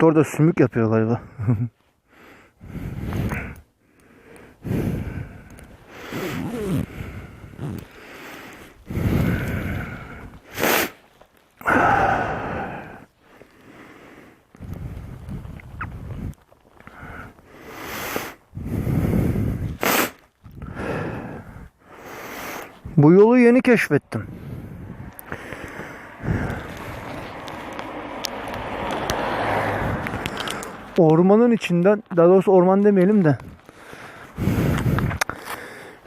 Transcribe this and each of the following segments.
Motor sümük yapıyor galiba. Bu yolu yeni keşfettim. Ormanın içinden, daha doğrusu orman demeyelim de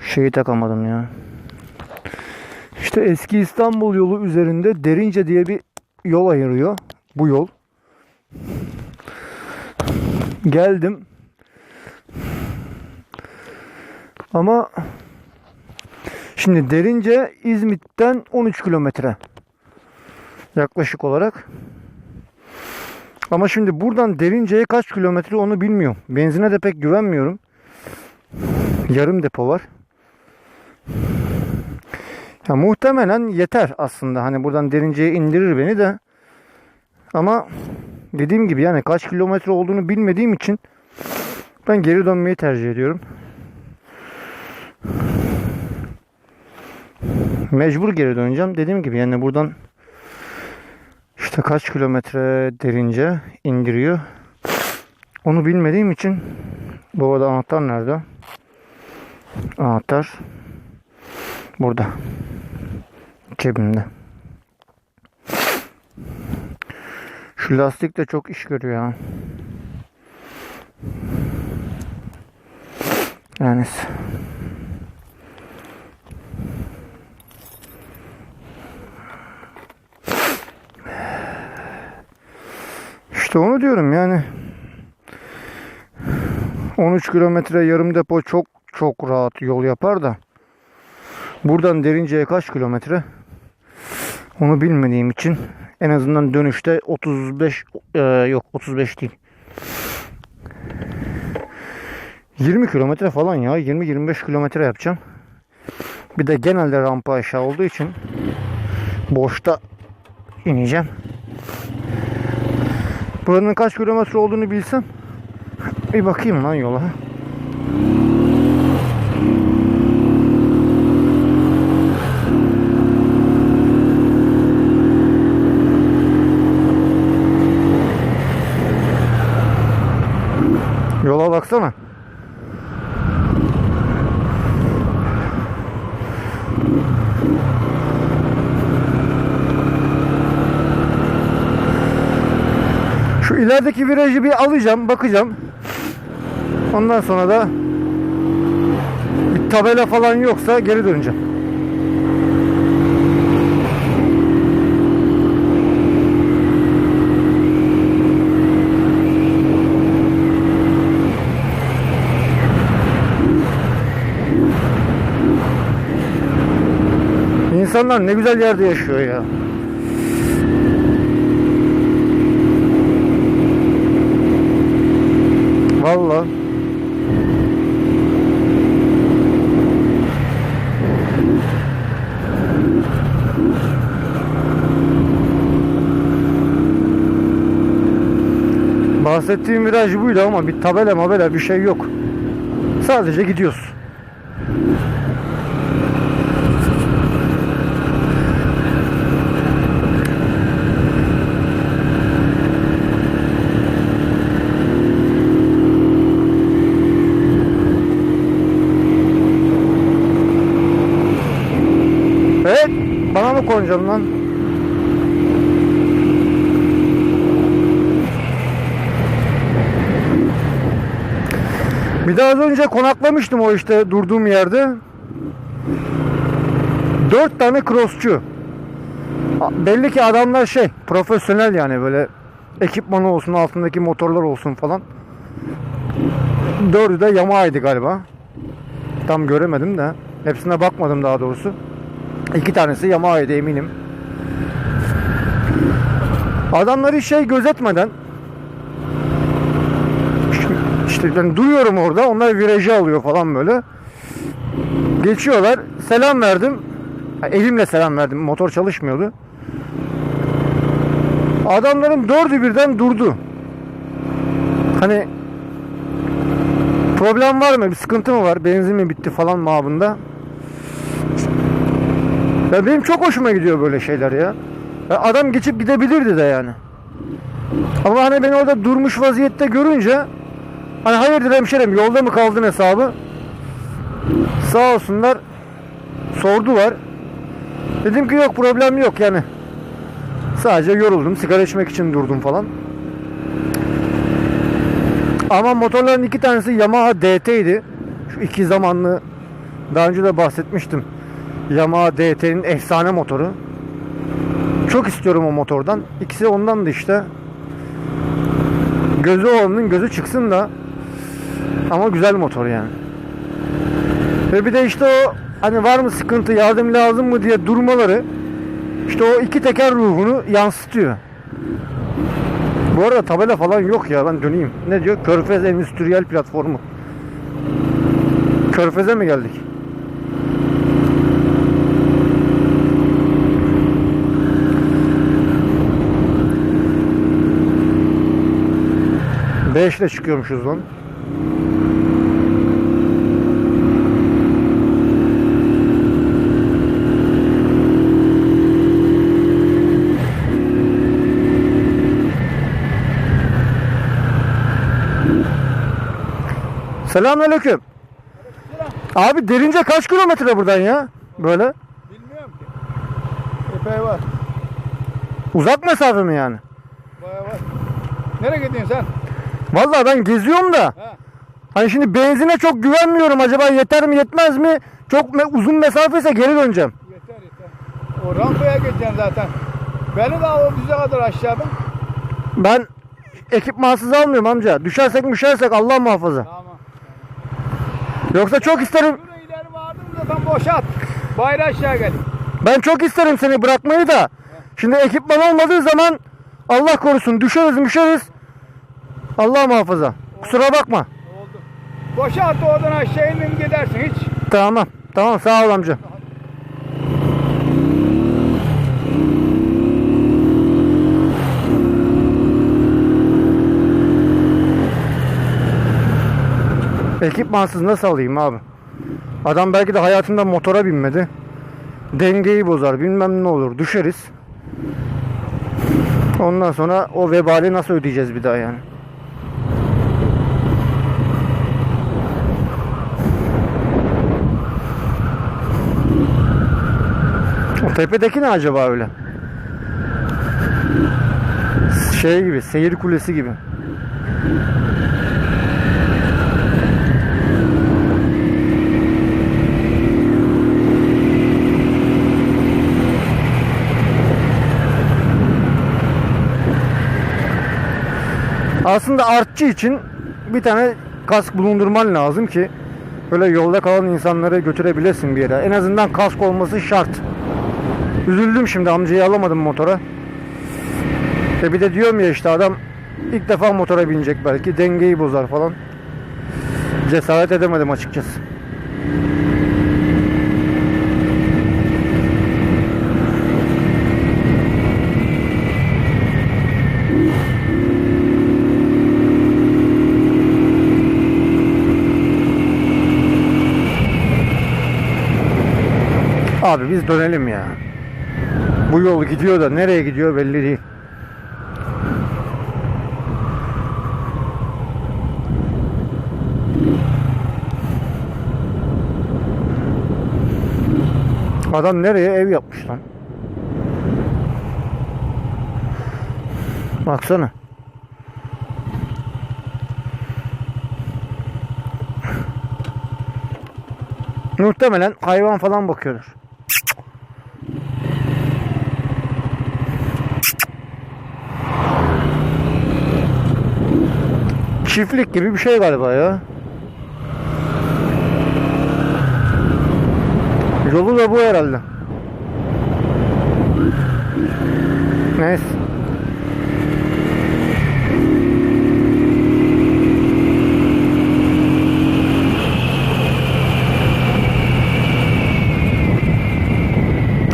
şeyi takamadım ya. İşte eski İstanbul yolu üzerinde Derince diye bir yol ayırıyor. Bu yol. Geldim. Ama şimdi Derince İzmit'ten 13 kilometre. Yaklaşık olarak. Ama şimdi buradan Derince'ye kaç kilometre onu bilmiyorum. Benzine de pek güvenmiyorum. Yarım depo var. Ya muhtemelen yeter aslında. Hani buradan Derince'ye indirir beni de. Ama dediğim gibi yani kaç kilometre olduğunu bilmediğim için ben geri dönmeyi tercih ediyorum. Mecbur geri döneceğim. Dediğim gibi yani buradan işte kaç kilometre derince indiriyor. Onu bilmediğim için bu arada anahtar nerede? Anahtar burada. Cebimde. Şu lastik de çok iş görüyor ya. Yani İşte onu diyorum yani. 13 kilometre yarım depo çok çok rahat yol yapar da. Buradan Derince'ye kaç kilometre? Onu bilmediğim için en azından dönüşte 35 e, yok 35 değil. 20 kilometre falan ya 20-25 kilometre yapacağım. Bir de genelde rampa aşağı olduğu için boşta ineceğim. Buranın kaç kilometre olduğunu bilsem bir bakayım lan yola. Yola baksana. Şu ilerideki virajı bir alacağım, bakacağım. Ondan sonra da bir tabela falan yoksa geri döneceğim. İnsanlar ne güzel yerde yaşıyor ya. Bahsettiğim viraj buydu ama bir tabela mabela bir şey yok. Sadece gidiyoruz. Evet, bana mı konacaksın lan? Bir daha az önce konaklamıştım o işte durduğum yerde. Dört tane crossçu. Belli ki adamlar şey profesyonel yani böyle ekipmanı olsun altındaki motorlar olsun falan. Dördü de Yamaha'ydı galiba. Tam göremedim de. Hepsine bakmadım daha doğrusu. İki tanesi Yamaha'ydı eminim. Adamları şey gözetmeden işte ben duruyorum orada. Onlar virajı alıyor falan böyle. Geçiyorlar. Selam verdim. Elimle selam verdim. Motor çalışmıyordu. Adamların dördü birden durdu. Hani problem var mı? Bir sıkıntı mı var? Benzin mi bitti falan mabında? Ya benim çok hoşuma gidiyor böyle şeyler ya. ya. Adam geçip gidebilirdi de yani. Ama hani beni orada durmuş vaziyette görünce hani hayırdır hemşerim yolda mı kaldın hesabı? Sağ olsunlar sordular. Dedim ki yok problem yok yani. Sadece yoruldum. Sigara içmek için durdum falan. Ama motorların iki tanesi Yamaha DT'ydi. Şu iki zamanlı daha önce de bahsetmiştim. Yamaha DT'nin efsane motoru. Çok istiyorum o motordan. İkisi ondan da işte. Gözü olanın gözü çıksın da. Ama güzel motor yani. Ve bir de işte o hani var mı sıkıntı yardım lazım mı diye durmaları işte o iki teker ruhunu yansıtıyor. Bu arada tabela falan yok ya ben döneyim. Ne diyor? Körfez Endüstriyel Platformu. Körfez'e mi geldik? Beşle çıkıyormuşuz lan. Selamünaleyküm. Abi derince kaç kilometre buradan ya? Böyle. Bilmiyorum ki. Epey var. Uzak mesafe mi yani? Baya var. Nereye gidiyorsun sen? Vallahi ben geziyorum da. Ha. Hani şimdi benzine çok güvenmiyorum. Acaba yeter mi yetmez mi? Çok me- uzun mesafe ise geri döneceğim. Yeter yeter. O rampaya gideceksin zaten. Beni de al o bize kadar aşağıdan. Ben ekipmansız almıyorum amca. Düşersek müşersek Allah muhafaza. Tamam. Yoksa çok isterim. Şuraya ileri vardım zaten boşalt. Bayrağı aşağı gel. Ben çok isterim seni bırakmayı da. Şimdi ekipman olmadığı zaman Allah korusun düşeriz müşeriz. Allah muhafaza. Kusura bakma. Oldu. Boşalt oradan aşağı indim gidersin hiç. Tamam. Tamam sağ ol amca. Ekipmansız nasıl alayım abi? Adam belki de hayatında motora binmedi. Dengeyi bozar bilmem ne olur düşeriz. Ondan sonra o vebali nasıl ödeyeceğiz bir daha yani? O tepedeki ne acaba öyle? Şey gibi, seyir kulesi gibi. Aslında artçı için bir tane kask bulundurman lazım ki böyle yolda kalan insanları götürebilesin bir yere. En azından kask olması şart. Üzüldüm şimdi amcayı alamadım motora. E bir de diyorum ya işte adam ilk defa motora binecek belki dengeyi bozar falan. Cesaret edemedim açıkçası. Abi biz dönelim ya. Bu yol gidiyor da nereye gidiyor belli değil. Adam nereye ev yapmış lan? Baksana. Muhtemelen hayvan falan bakıyordur. Çiftlik gibi bir şey galiba ya. Yolu da bu herhalde. Neyse.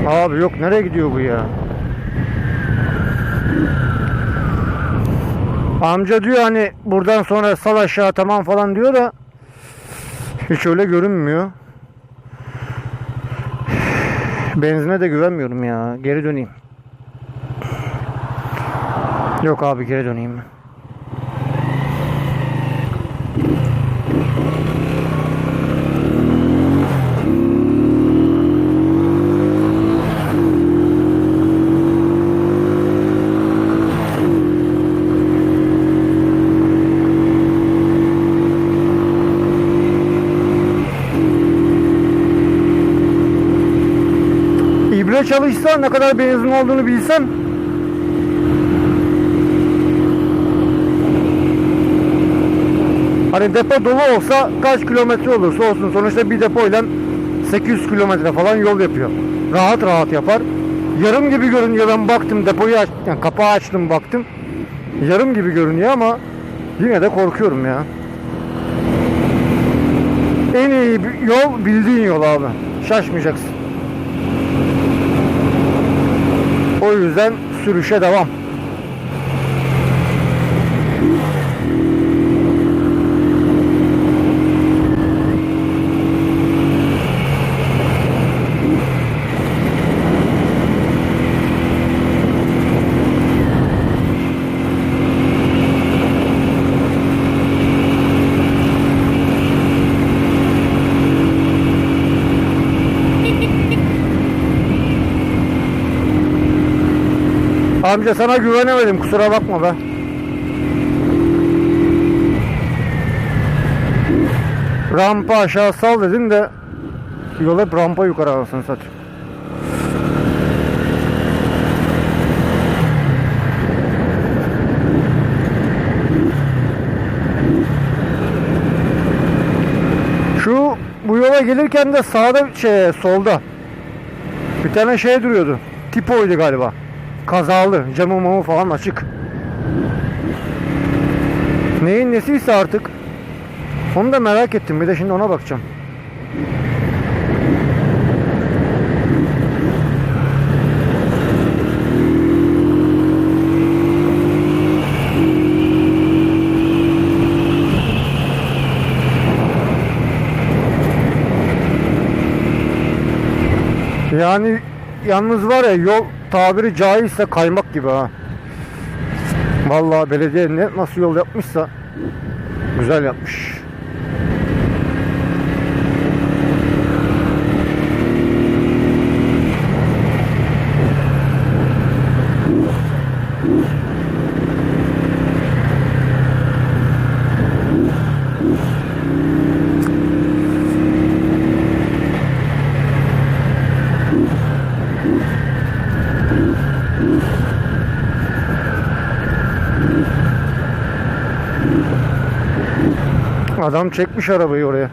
Abi yok nereye gidiyor bu ya? Amca diyor hani buradan sonra sal aşağı tamam falan diyor da hiç öyle görünmüyor. Benzine de güvenmiyorum ya. Geri döneyim. Yok abi geri döneyim. Çalışsa ne kadar benzin olduğunu bilsem Hani depo dolu olsa kaç kilometre olursa olsun sonuçta bir depoyla 800 kilometre falan yol yapıyor. Rahat rahat yapar. Yarım gibi görünüyor ben baktım depoyu aç, yani kapağı açtım baktım. Yarım gibi görünüyor ama yine de korkuyorum ya. En iyi yol bildiğin yol abi. Şaşmayacaksın. O yüzden sürüşe devam. Amca sana güvenemedim kusura bakma be. Rampa aşağı sal dedin de yol hep rampa yukarı anasını satayım. Şu bu yola gelirken de sağda şey solda bir tane şey duruyordu. Tipoydu galiba. Kazalı. Camı mamı falan açık. Neyin nesiyse artık. Onu da merak ettim. Bir de şimdi ona bakacağım. Yani yalnız var ya yol tabiri caizse kaymak gibi ha. Vallahi belediye ne nasıl yol yapmışsa güzel yapmış. Adam çekmiş arabayı oraya.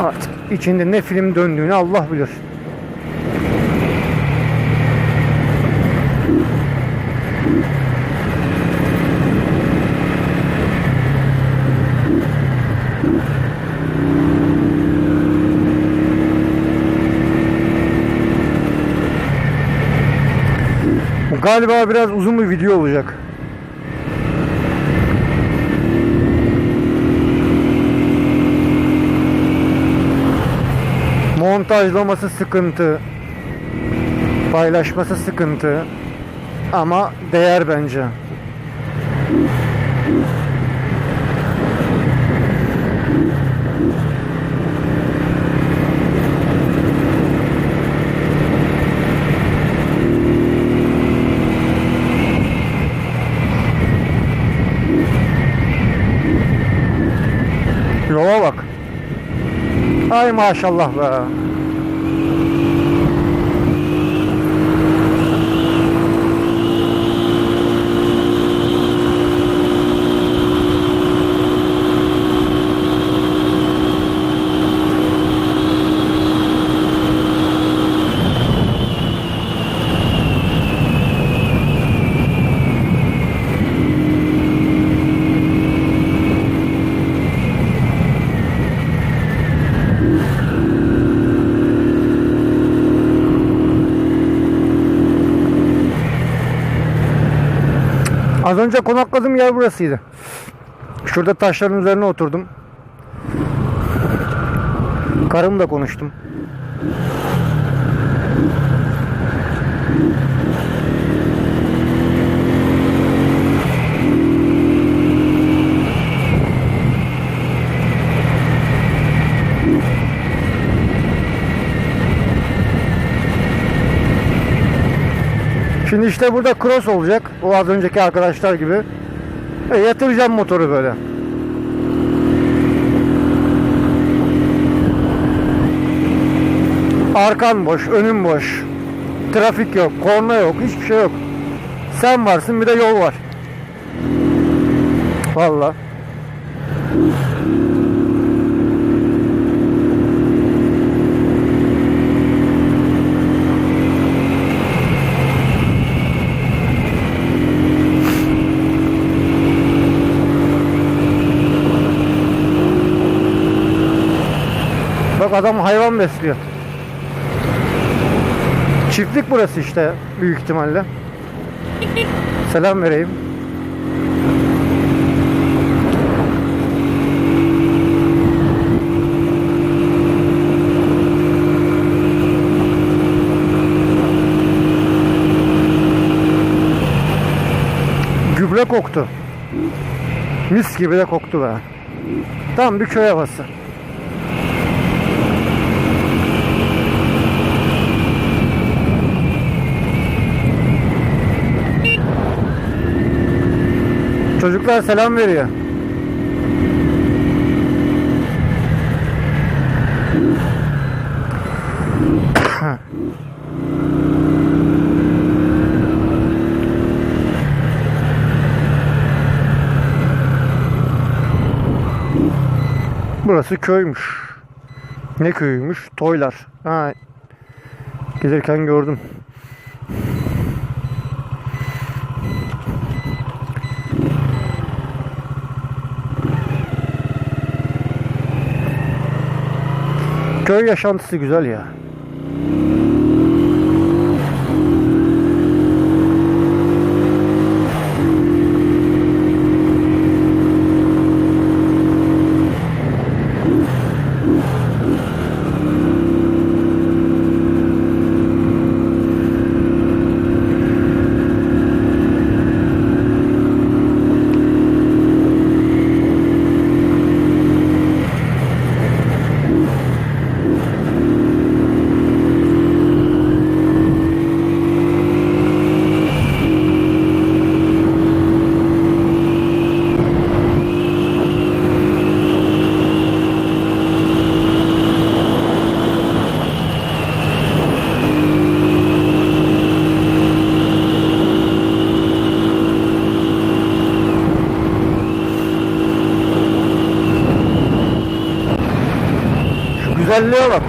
Artık içinde ne film döndüğünü Allah bilir. Galiba biraz uzun bir video olacak. Montajlaması sıkıntı. Paylaşması sıkıntı. Ama değer bence. Yola bak. Ay maşallah be. Önce konakladığım yer burasıydı. Şurada taşların üzerine oturdum. Karımla konuştum. Şimdi işte burada cross olacak. O az önceki arkadaşlar gibi. E, yatıracağım motoru böyle. Arkan boş, önün boş. Trafik yok, korna yok, hiçbir şey yok. Sen varsın bir de yol var. Vallahi. Adam hayvan besliyor. Çiftlik burası işte büyük ihtimalle. Selam vereyim. Gübre koktu. Mis gibi de koktu be. Tam bir köy havası. Çocuklar selam veriyor. Burası köymüş. Ne köyüymüş? Toylar. Ha. Gelirken gördüm. Köy yaşantısı güzel ya. Şu güzelliğe bak.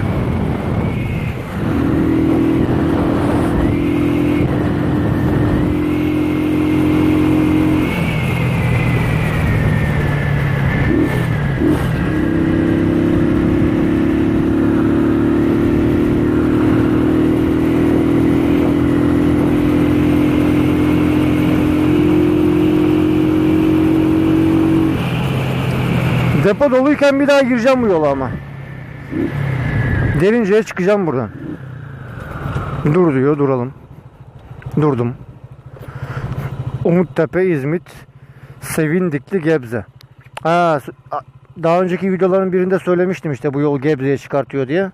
Depo doluyken bir daha gireceğim bu yola ama. Derince'ye çıkacağım buradan. Dur diyor duralım. Durdum. Umuttepe, İzmit, Sevindikli, Gebze. Ha, daha önceki videoların birinde söylemiştim işte bu yol Gebze'ye çıkartıyor diye.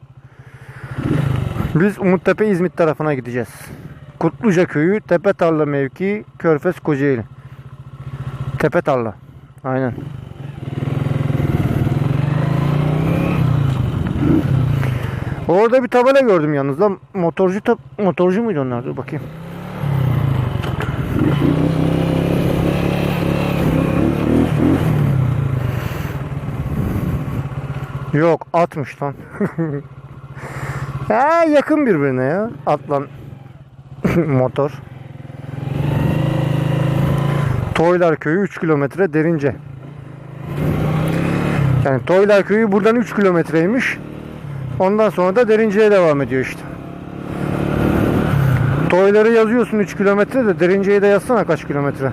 Biz Umuttepe, İzmit tarafına gideceğiz. Kutluca köyü, Tepe Tarla mevki, Körfez, Kocaeli. Tepe Tarla. Aynen. Orada bir tabela gördüm yalnız lan. Motorcu tab motorcu muydu onlar? Dur bakayım. Yok atmış lan. ha, yakın birbirine ya. Atlan motor. Toylar köyü 3 kilometre derince. Yani Toylar köyü buradan 3 kilometreymiş. Ondan sonra da Derince'ye devam ediyor işte. Toyları yazıyorsun 3 kilometre de Derince'yi de yazsana kaç kilometre.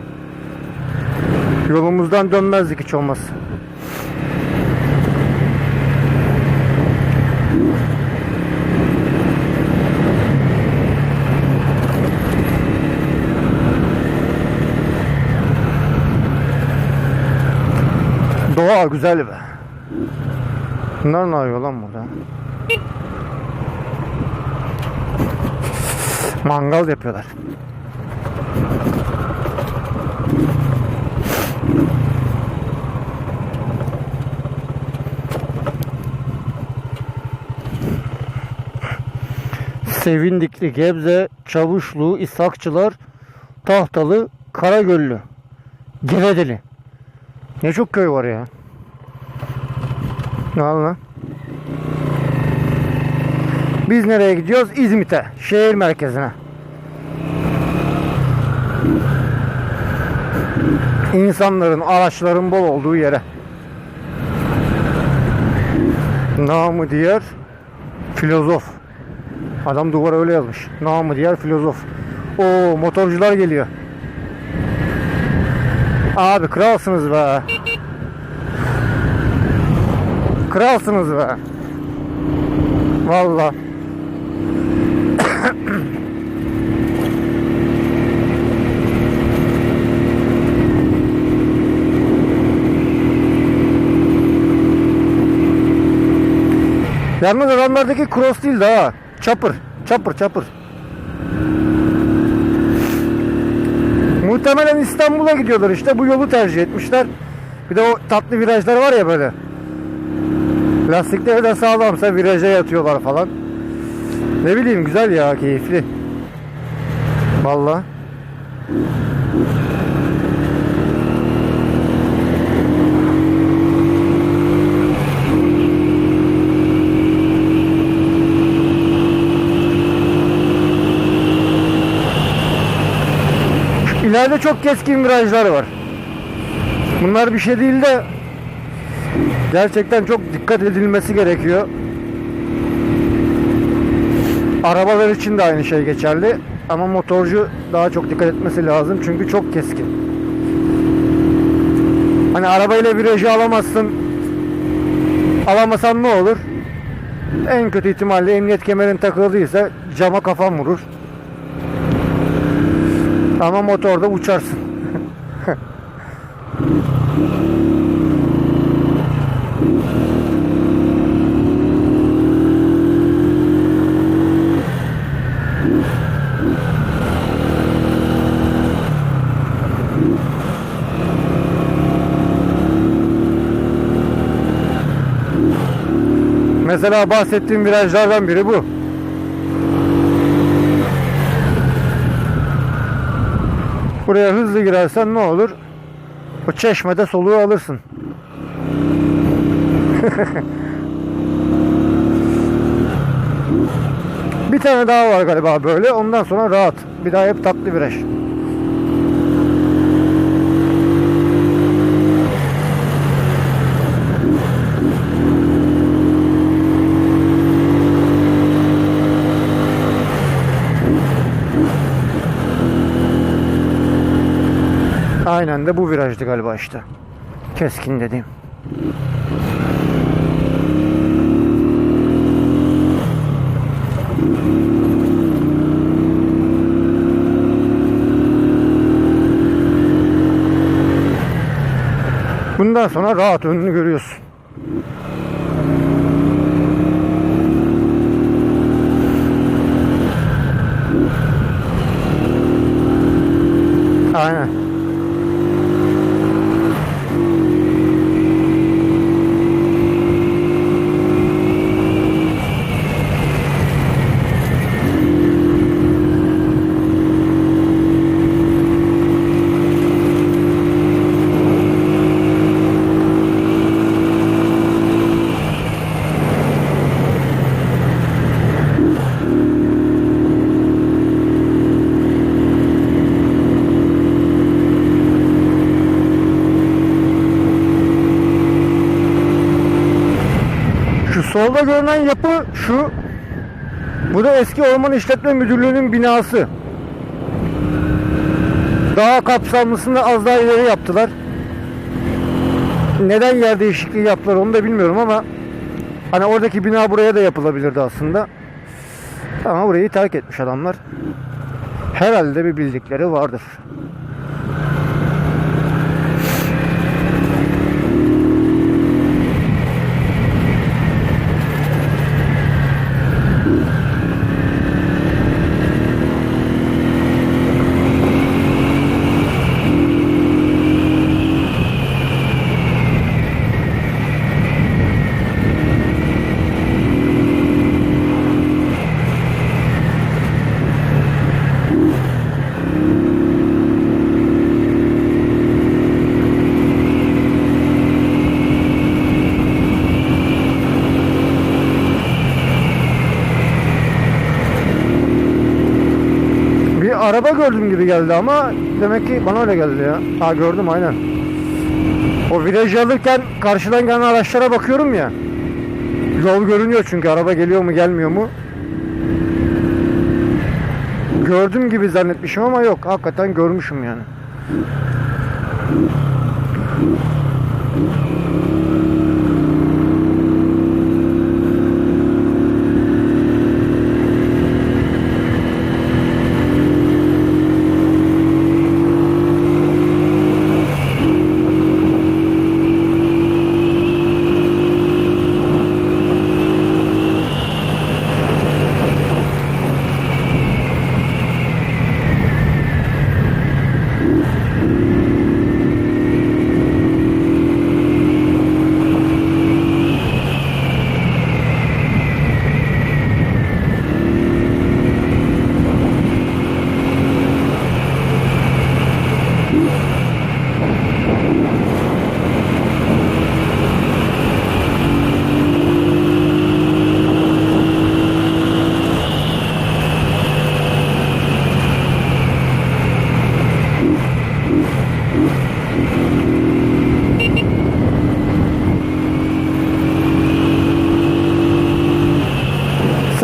Yolumuzdan dönmezdik hiç olmazsa. Doğa güzel be. Bunlar ne yapıyor lan burada? Mangal yapıyorlar. Sevindikli, Gebze, Çavuşlu, İshakçılar, Tahtalı, Karagöllü, Gevedeli. Ne çok köy var ya. Ne al lan? Biz nereye gidiyoruz? İzmit'e, şehir merkezine. İnsanların, araçların bol olduğu yere. Namı diğer filozof. Adam duvara öyle yazmış. Namı diğer filozof. O motorcular geliyor. Abi kralsınız be. Kralsınız be. Vallahi. Yalnız adamlardaki cross değil de ha. Chopper. Chopper chopper. Muhtemelen İstanbul'a gidiyorlar işte. Bu yolu tercih etmişler. Bir de o tatlı virajlar var ya böyle. Lastikleri de sağlamsa viraja yatıyorlar falan. Ne bileyim güzel ya keyifli. Vallahi. İleride çok keskin virajlar var. Bunlar bir şey değil de gerçekten çok dikkat edilmesi gerekiyor. Arabalar için de aynı şey geçerli. Ama motorcu daha çok dikkat etmesi lazım çünkü çok keskin. Hani arabayla virajı alamazsın. Alamasan ne olur? En kötü ihtimalle emniyet kemerin takıldıysa cama kafan vurur. Ama motorda uçarsın. Mesela bahsettiğim virajlardan biri bu. Buraya hızlı girersen ne olur? O çeşmede soluğu alırsın. Bir tane daha var galiba böyle. Ondan sonra rahat. Bir daha hep tatlı viraj. De bu virajdı galiba işte. Keskin dediğim. Bundan sonra rahat önünü görüyorsun. Aynen. Şu solda görünen yapı şu. Bu da eski Orman İşletme Müdürlüğü'nün binası. Daha kapsamlısını az daha ileri yaptılar. Neden yer değişikliği yaptılar onu da bilmiyorum ama hani oradaki bina buraya da yapılabilirdi aslında. Ama burayı terk etmiş adamlar. Herhalde bir bildikleri vardır. Bir araba gördüm gibi geldi ama demek ki bana öyle geldi ya. Ha gördüm aynen. O virajı alırken karşıdan gelen araçlara bakıyorum ya. Yol görünüyor çünkü araba geliyor mu gelmiyor mu. Gördüm gibi zannetmişim ama yok. Hakikaten görmüşüm yani.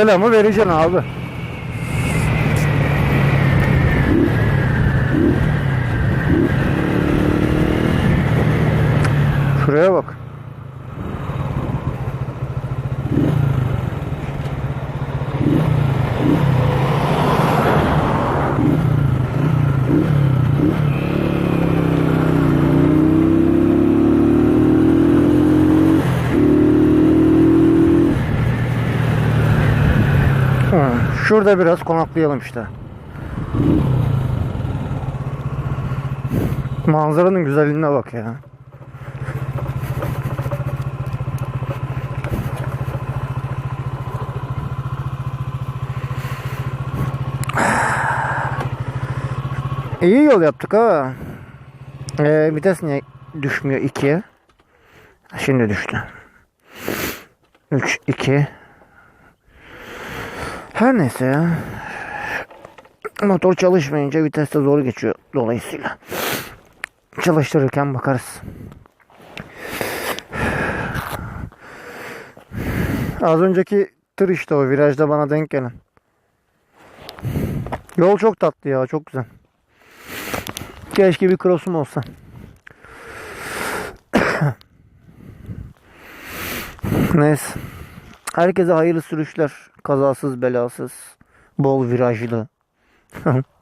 Selamı vereceksin abi. Şuraya bak. Şurada biraz konaklayalım işte. Manzaranın güzelliğine bak ya. İyi yol yaptık ha. Ee, vites niye düşmüyor 2'ye? Şimdi düştü. 3, 2. Her neyse ya. Motor çalışmayınca viteste zor geçiyor dolayısıyla. Çalıştırırken bakarız. Az önceki tır işte o virajda bana denk gelen. Yol çok tatlı ya çok güzel. Keşke bir cross'um olsa. Neyse. Herkese hayırlı sürüşler. Kazasız belasız. Bol virajlı.